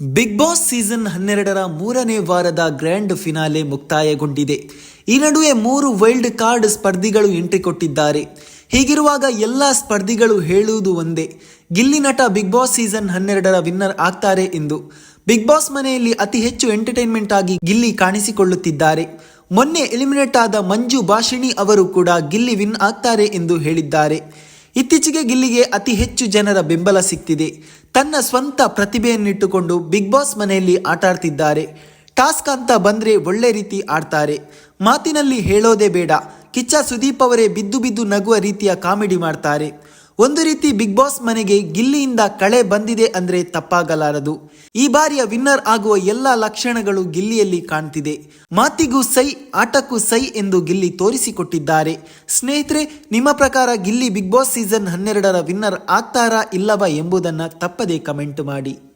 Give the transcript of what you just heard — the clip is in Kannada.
ಬಿಗ್ ಬಾಸ್ ಸೀಸನ್ ಹನ್ನೆರಡರ ಮೂರನೇ ವಾರದ ಗ್ರ್ಯಾಂಡ್ ಫಿನಾಲೆ ಮುಕ್ತಾಯಗೊಂಡಿದೆ. ಈ ನಡುವೆ ಮೂರು ವೈಲ್ಡ್ ಕಾರ್ಡ್ ಸ್ಪರ್ಧಿಗಳು ಎಂಟ್ರಿ ಕೊಟ್ಟಿದ್ದಾರೆ. ಹೀಗಿರುವಾಗ ಎಲ್ಲ ಸ್ಪರ್ಧಿಗಳು ಹೇಳುವುದು ಒಂದೇ. Gilli Nata big boss season ಹನ್ನೆರಡರ ವಿನ್ನರ್ ಆಗ್ತಾರೆ ಎಂದು. ಬಿಗ್ ಬಾಸ್ ಮನೆಯಲ್ಲಿ ಅತಿ ಹೆಚ್ಚು ಎಂಟರ್ಟೈನ್ಮೆಂಟ್ ಆಗಿ ಗಿಲ್ಲಿ ಕಾಣಿಸಿಕೊಳ್ಳುತ್ತಿದ್ದಾರೆ. ಮೊನ್ನೆ ಎಲಿಮಿನೇಟ್ ಆದ ಮಂಜು ಭಾಷಿಣಿ ಅವರು ಕೂಡ ಗಿಲ್ಲಿ ವಿನ್ ಆಗ್ತಾರೆ ಎಂದು ಹೇಳಿದ್ದಾರೆ. ಇತ್ತೀಚೆಗೆ ಗಿಲ್ಲಿಗೆ ಅತಿ ಹೆಚ್ಚು ಜನರ ಬೆಂಬಲ ಸಿಗ್ತಿದೆ ತನ್ನ ಸ್ವಂತ ಪ್ರತಿಭೆಯನ್ನಿಟ್ಟುಕೊಂಡು ಬಿಗ್ ಬಾಸ್ ಮನೆಯಲ್ಲಿ ಆಟ ಆಡ್ತಿದ್ದಾರೆ ಟಾಸ್ಕ್ ಅಂತ ಬಂದರೆ ಒಳ್ಳೆ ರೀತಿ ಆಡ್ತಾರೆ. ಮಾತಿನಲ್ಲಿ ಹೇಳೋದೇ ಬೇಡ. ಕಿಚ್ಚ ಸುದೀಪ್ ಅವರೇ ಬಿದ್ದು ಬಿದ್ದು ನಗುವ ರೀತಿಯ ಕಾಮಿಡಿ ಮಾಡ್ತಾರೆ. ಒಂದು ರೀತಿ ಬಿಗ್ ಬಾಸ್ ಮನೆಗೆ ಗಿಲ್ಲಿಯಿಂದ ಕಳೆ ಬಂದಿದೆ ಅಂದ್ರೆ ತಪ್ಪಾಗಲಾರದು. ಈ ಬಾರಿಯ ವಿನ್ನರ್ ಆಗುವ ಎಲ್ಲ ಲಕ್ಷಣಗಳು ಗಿಲ್ಲಿಯಲ್ಲಿ ಕಾಣ್ತಿದೆ. ಮಾತಿಗೂ ಸೈ, ಆಟಕ್ಕೂ ಸೈ ಎಂದು ಗಿಲ್ಲಿ ತೋರಿಸಿಕೊಟ್ಟಿದ್ದಾರೆ. ಸ್ನೇಹಿತರೆ, ನಿಮ್ಮ ಪ್ರಕಾರ ಗಿಲ್ಲಿ ಬಿಗ್ ಬಾಸ್ ಸೀಸನ್ ಹನ್ನೆರಡರ ವಿನ್ನರ್ ಆಗ್ತಾರಾ ಇಲ್ಲವಾ ಎಂಬುದನ್ನ ತಪ್ಪದೇ ಕಮೆಂಟ್ ಮಾಡಿ.